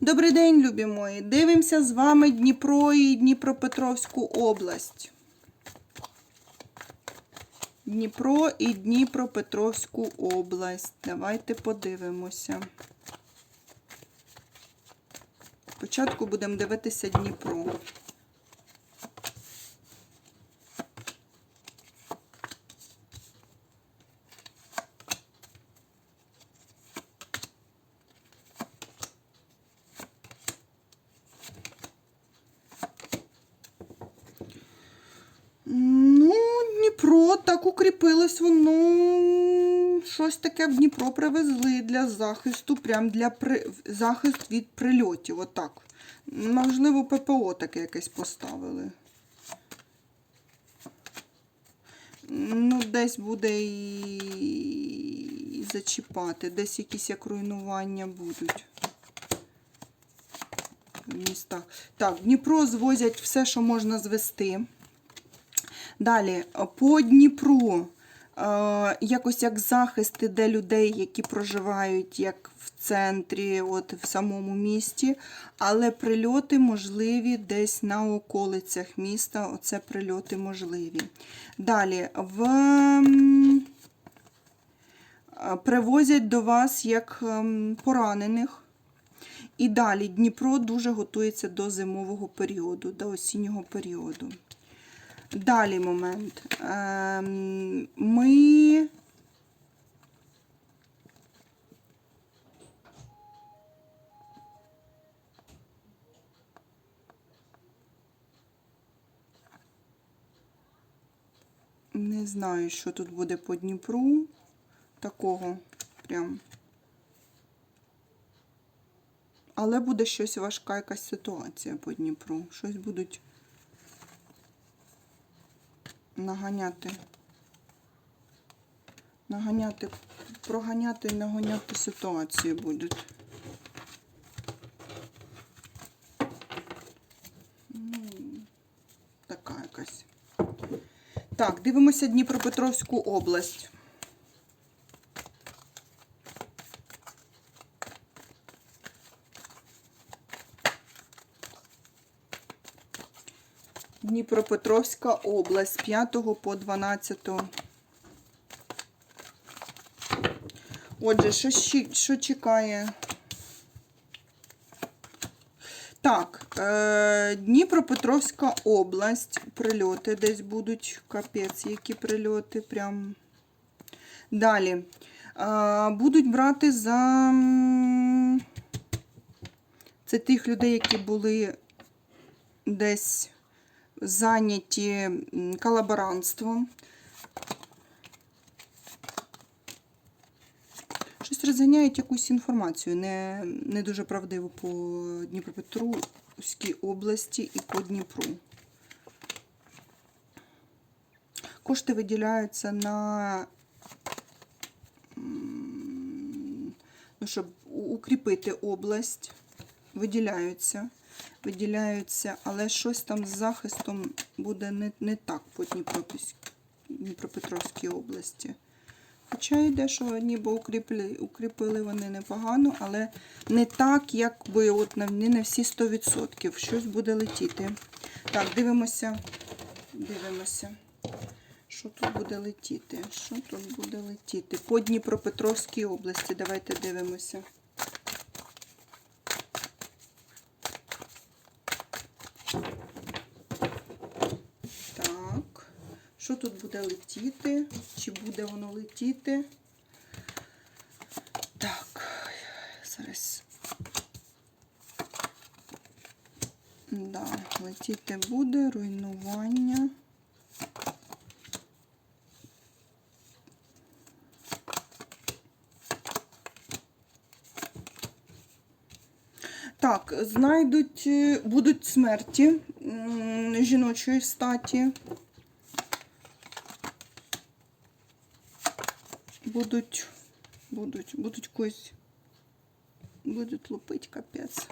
Добрий день, любі мої. Дивимося з вами Дніпро і Дніпропетровську область. Дніпро і Дніпропетровську область. Давайте подивимося. Спочатку будемо дивитися Дніпро. Ну, Дніпро так укріпилось, воно щось таке в Дніпро привезли для захисту, прям для при... захист від прильотів. Отак. Можливо, ППО таке якесь поставили. Ну, десь буде і зачіпати, десь якісь як руйнування будуть в містах. Так, в Дніпро звозять все, що можна звести. Далі, по Дніпру, е, якось як захист іде людей, які проживають як в центрі, от в самому місті, але прильоти можливі десь на околицях міста. Оце прильоти можливі. Далі, в... е, привозять до вас як ем, поранених. І далі Дніпро дуже готується до зимового періоду, до осіннього періоду. Далі момент. Ем, Ми. Не знаю, що тут буде по Дніпру. Такого прям. Але буде щось важка якась ситуація по Дніпру. Щось будуть наганяти. Наганяти, проганяти і наганяти ситуації будуть. Ну, така якась. Так, дивимося Дніпропетровську область. Дніпропетровська область з 5 по 12. Отже, що, що чекає? Так, е, Дніпропетровська область. Прильоти десь будуть. Капець, які прильоти. Прям. Далі. Е, будуть брати за. Це тих людей, які були десь зайняті колаборантством. Щось розганяють якусь інформацію, не, не дуже правдиву по Дніпропетровській області і по Дніпру. Кошти виділяються на, ну, щоб укріпити область, виділяються виділяються, але щось там з захистом буде не, не так по Дніпропетровській, області. Хоча йде, що ніби укріпили, укріпили вони непогано, але не так, як би от на- не на всі 100%. Щось буде летіти. Так, дивимося. Дивимося. Що тут буде летіти? Що тут буде летіти? По Дніпропетровській області. Давайте дивимося. Так. Що тут буде летіти? Чи буде воно летіти? Так, зараз. Да, летіти буде, руйнування. Так, знайдуть, будуть смерті жіночої статі. Будуть, будуть, будуть когось, будуть лупить капець.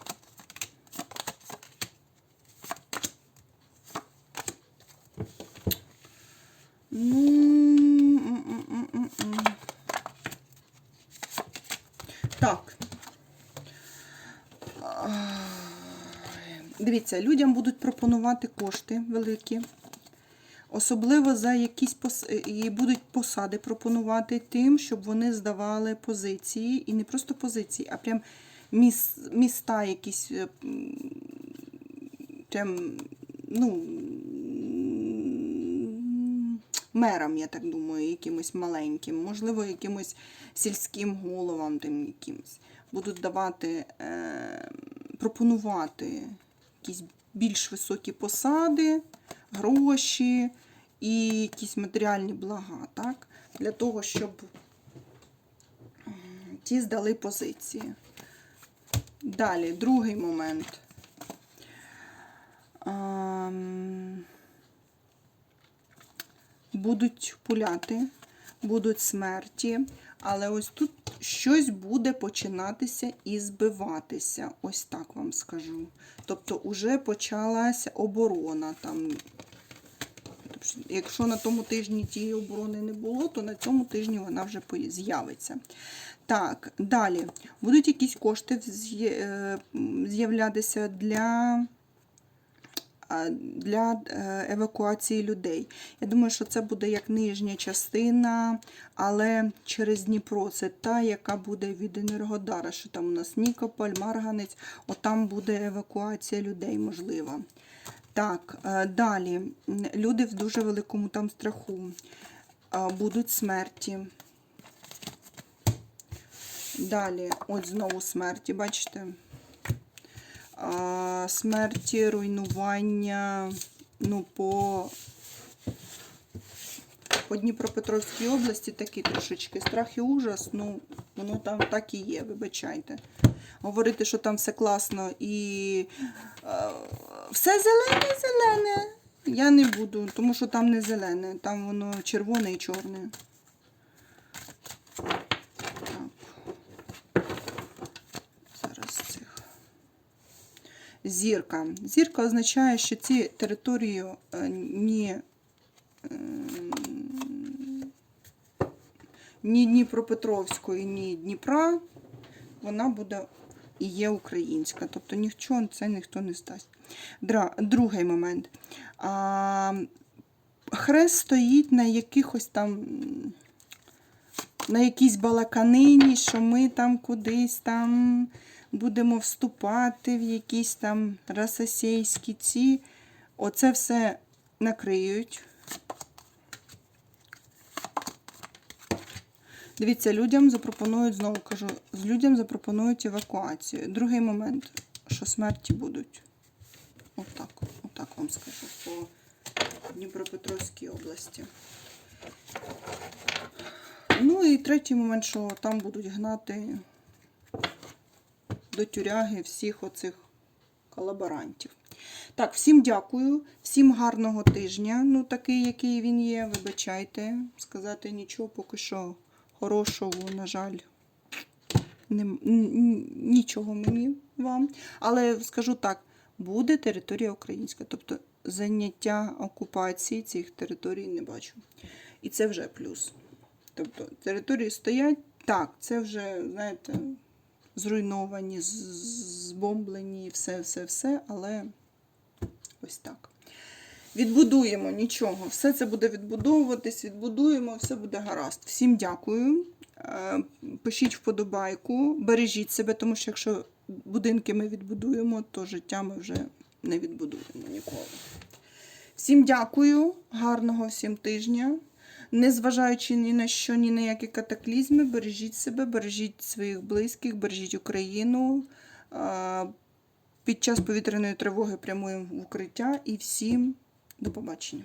Ну, м, м, м, м, м. так. Дивіться, людям будуть пропонувати кошти великі. Особливо за якісь пос... і будуть посади пропонувати тим, щоб вони здавали позиції. І не просто позиції, а прям міс... міста якісь. е, Прям, ну, мерам, я так думаю, якимось маленьким, можливо, якимось сільським головам тим якимось. Будуть давати, е... пропонувати якісь більш високі посади, гроші і якісь матеріальні блага, так? Для того, щоб ті здали позиції. Далі, другий момент. Будуть пуляти, будуть смерті, але ось тут щось буде починатися і збиватися. Ось так вам скажу. Тобто, уже почалася оборона там. Якщо на тому тижні тієї оборони не було, то на цьому тижні вона вже з'явиться. Так, далі. Будуть якісь кошти е, з'являтися для, для е, евакуації людей. Я думаю, що це буде як нижня частина, але через Дніпро. Це та, яка буде від Енергодара, що там у нас Нікополь, Марганець, отам буде евакуація людей можлива. Так, е, далі. Люди в дуже великому там страху. Е, Будуть смерті. Далі, от знову смерті, бачите? Смерті, руйнування, ну, по, по Дніпропетровській області такий трошечки страх і ужас, ну, воно там так і є, вибачайте. Говорити, що там все класно і е, все зелене, зелене. Я не буду, тому що там не зелене, там воно червоне і чорне. Зірка. Зірка означає, що ці території е, ні, ем, ні Дніпропетровської, ні Дніпра, вона буде і є українська. Тобто нічого це ніхто не здасть. Другий момент. А, хрест стоїть на якихось там. На якійсь балаканині, що ми там кудись там будемо вступати в якісь там расосейські ці. Оце все накриють. Дивіться, людям запропонують, знову кажу, з людям запропонують евакуацію. Другий момент, що смерті будуть. Отак, отак вам скажу, по Дніпропетровській області. Ну і третій момент, що там будуть гнати до тюряги всіх оцих колаборантів. Так, всім дякую, всім гарного тижня. Ну, такий, який він є, вибачайте. Сказати нічого поки що хорошого, на жаль, не, нічого мені вам. Але скажу так, буде територія українська. Тобто заняття окупації цих територій не бачу. І це вже плюс. Тобто території стоять, так, це вже, знаєте, зруйновані, збомблені, все, все, все, але ось так. Відбудуємо нічого. Все це буде відбудовуватись, відбудуємо, все буде гаразд. Всім дякую. Е, Пишіть вподобайку, бережіть себе, тому що якщо будинки ми відбудуємо, то життя ми вже не відбудуємо ніколи. Всім дякую, гарного всім тижня. Незважаючи ні на що, ні на які катаклізми, бережіть себе, бережіть своїх близьких, бережіть Україну. Е, Під час повітряної тривоги прямуємо в укриття і всім до побачення.